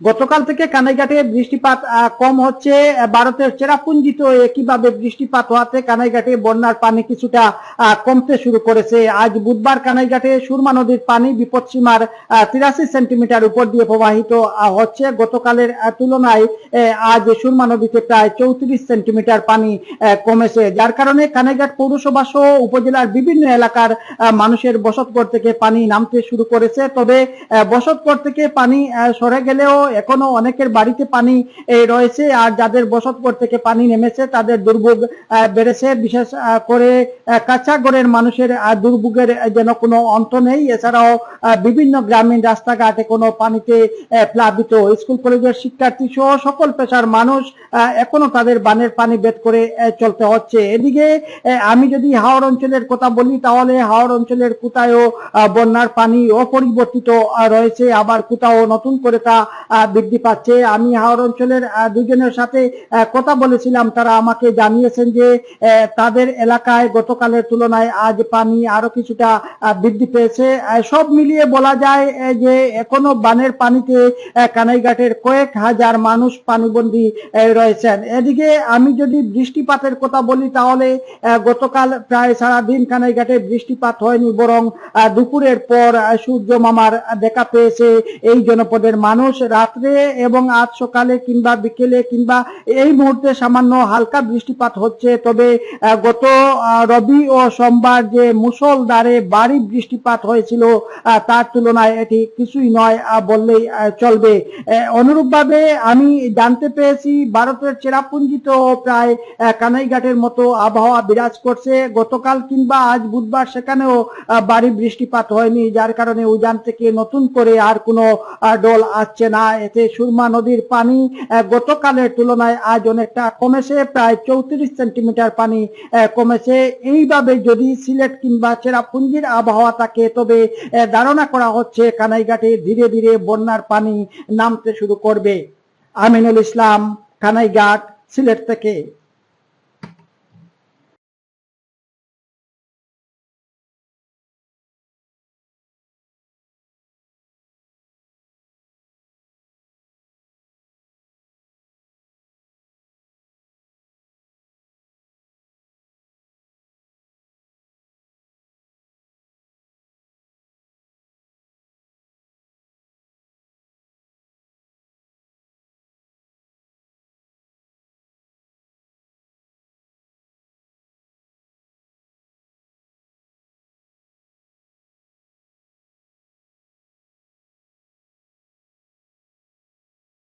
গতকাল থেকে কানাইঘাটে বৃষ্টিপাত কম হচ্ছে। ভারতের চেরাপুঞ্জিত একইভাবে বৃষ্টিপাত হওয়াতে কানাইঘাটে বন্যার পানি কিছুটা কমতে শুরু করেছে? আজ বুধবার কানাইঘাটে সুরমা নদীর পানি বিপদসীমার তিরাশি সেন্টিমিটার উপর দিয়ে প্রবাহিত হচ্ছে। গতকালের তুলনায় আজ সুরমা নদীতে প্রায় চৌত্রিশ সেন্টিমিটার পানি কমেছে। যার কারণে কানাইঘাট পৌরসভা সহ উপজেলার বিভিন্ন এলাকার মানুষের বসতঘর থেকে পানি নামতে শুরু করেছে। তবে বসতঘর থেকে পানি সরে গেলেও এখনও অনেকের বাড়িতে পানি রয়েছে। আর যাদের বসতঘর থেকে পানি নেমেছে, তাদের দুর্ভোগ বেড়েছে। বিশেষ করে কাঁচাগড়ের মানুষের দুর্ভোগের যেন কোনো অন্ত নেই। এছাড়াও বিভিন্ন গ্রামীণ রাস্তাঘাটে কোনো পানিতে প্লাবিত। স্কুল, কলেজের শিক্ষার্থী সহ সকল পেশার মানুষ এখনও তাদের বানের পানি বেদ করে চলতে হচ্ছে। এদিকে আমি যদি হাওড় অঞ্চলের কথা বলি, তাহলে হাওড় অঞ্চলের কোথায়ও বন্যার পানি অপরিবর্তিত রয়েছে। আবার কোথাও নতুন করে তা বৃদ্ধি পাচ্ছে। আমি হাওড় অঞ্চলের দুজনের সাথে কথা বলেছিলাম। তারা আমাকে জানিয়েছেন যে তাদের এলাকায় গতকালের তুলনায় আজ পানি আরও কিছুটা বৃদ্ধি পেয়েছে। সব মিলিয়ে বলা যায় যে এখনও বানের পানিতে কানাইঘাটের কয়েক হাজার মানুষ পানিবন্দী রয়েছেন। এদিকে আমি যদি বৃষ্টিপাতের কথা বলি, তাহলে গতকাল প্রায় সারাদিন কানাইঘাটে বৃষ্টিপাত হয়নি, বরং দুপুরের পর সূর্য মামার দেখা পেয়েছে। এই জনপদের মানুষ রাত্রে এবং আজ সকালে কিংবা বিকেলে কিংবা এই মুহূর্তে সামান্য হালকা বৃষ্টিপাত হচ্ছে। তবে গত রবি ও সোমবার যে মুসলধারে বাড়ি বৃষ্টিপাত হয়েছিল তার তুলনায় এটি কিছুই নয় বললেই চলবে। অনুরূপ ভাবে আমি জানতে পেরেছি, ভারতের চেরাপুঞ্জিত প্রায় কানাইঘাটের মতো আবহাওয়া বিরাজ করছে। গতকাল কিংবা আজ বুধবার সেখানেও ভারী বৃষ্টিপাত হয়নি, যার কারণে উজান থেকে নতুন করে আর কোনো ডল আসছে না। এতে সুরমা নদীর পানি গতকালের তুলনায় আজ অনেকটা কমেছে, প্রায় চৌত্রিশ সেন্টিমিটার পানি কমেছে। এইভাবে যদি সিলেট কিংবা চেরাপুঞ্জির আবহাওয়া থাকে, তবে ধারণা করা হচ্ছে কানাইঘাটে ধীরে ধীরে বন্যার পানি নামতে শুরু করবে। আমিনুল ইসলাম, কানাইঘাট, সিলেট থেকে।